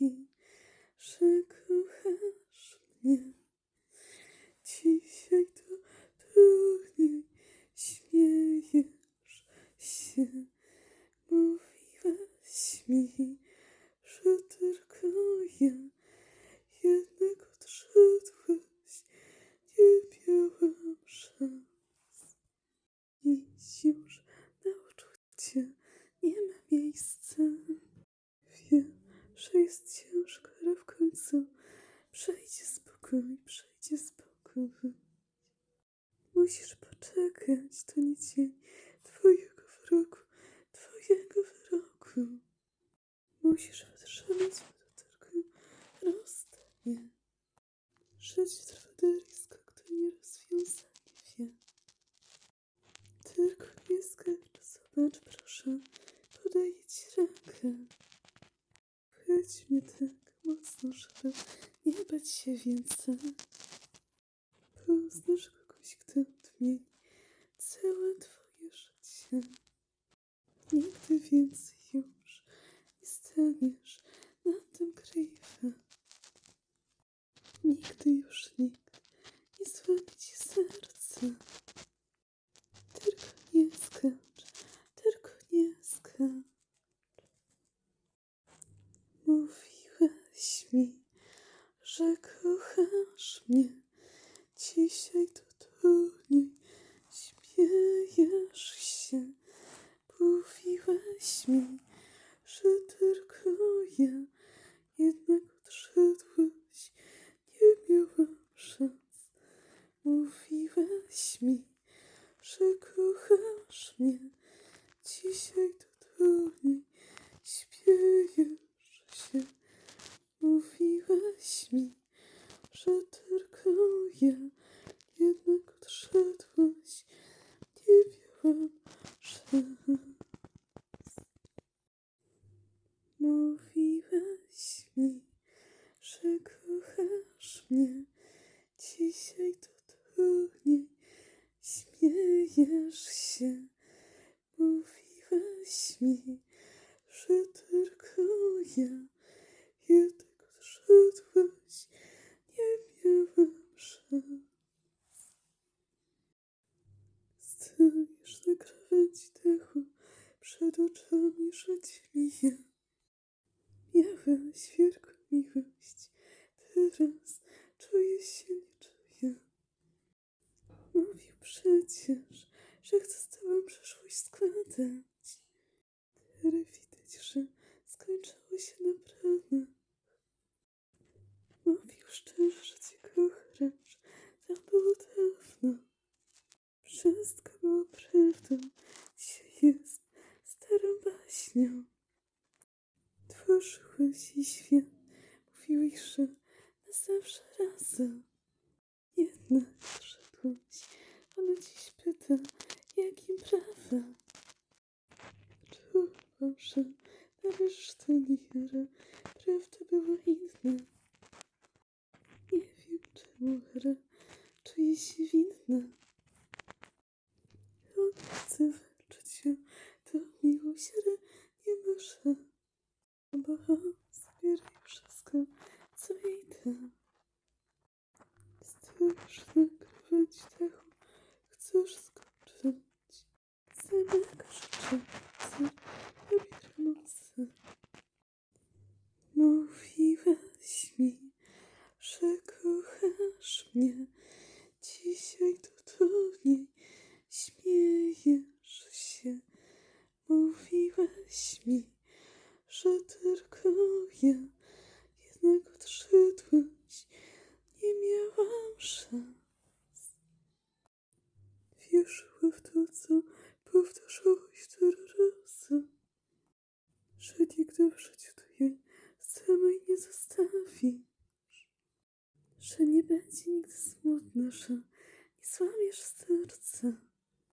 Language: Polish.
mi, że kochasz mnie. Dzisiaj to trudniej śmiejesz się. Mówiłaś mi, że tylko ja jednak odszedłeś. Nie miałam szans. Dziś już na uczucie nie ma miejsca. Wiem, że jest ciężko, ale w końcu przejdzie spokój, przejdzie spokój. Musisz poczekać, to nie dzień twojego wyroku, twojego wyroku. Musisz wytrzymać, to tylko rozstanie. Życie trwa derisko, kto nie rozwiązanie wie. Tylko nie skacz, zobacz proszę, podaję ci rękę. Chwyć mnie tak mocno, żeby nie bać się więcej. Poznasz kogoś, kto odmieni całe twoje życie. Nigdy więcej już nie staniesz na tym grifie. Nigdy już nikt nie złamie ci serca. Tylko nie skacz, tylko nie skacz. Mówiłaś mi, że kochasz mnie. Dzisiaj to trudniej śmiejesz się. Mówiłaś mi, że tylko ja jednak odszedłeś. Nie miałam szans. Mówiłaś mi, że kochasz mnie. Dzisiaj to trudniej śmiejesz się. Mówiłaś mi, że tylko ja jednak odszedłeś. Nie miałam szans. Mówiłaś mi, że kochasz mnie. Dzisiaj to trudniej śmiejesz się. Mówiłaś mi, że tylko ja odszedłeś. Nie krawędzi dachu, przed oczami żyć mija. Miałaś wielką miłość, teraz czuję się nie czuję. Mówił przecież, że chce tobą przyszłość składać. Teraz widać, że skończyło się naprawdę. Mówił szczerze, że cię kocha, że to było dawno. Wszystko było prawdą, jest starą baśnią. Tworzyłeś jej świat, mówiłeś, że na zawsze razem. Jednak odszedłeś, ona dziś pyta, jakim prawem. Czułam, że należysz do ale prawda była inna. Nie wiem czemu, ale czuję się winna. On chce to miłość, ale nie może. Bo on zabiera jej wszystko, co jej da. Stoisz na krawędzi dachu, chcesz skoczyć. Zamykasz oczy, chcę nabiera mocy. Mówiłaś mi, że kochasz mnie. Dzisiaj to trudniej śmiejesz się. Mówiłaś mi, że tylko ja jednak odszedłeś. Nie miałam szans. Wierzyła w to, co powtarzałeś tyle razy. Że nigdy w życiu tu jej samej nie zostawisz. Że nie będzie nigdy smutno, że nie złamiesz serca.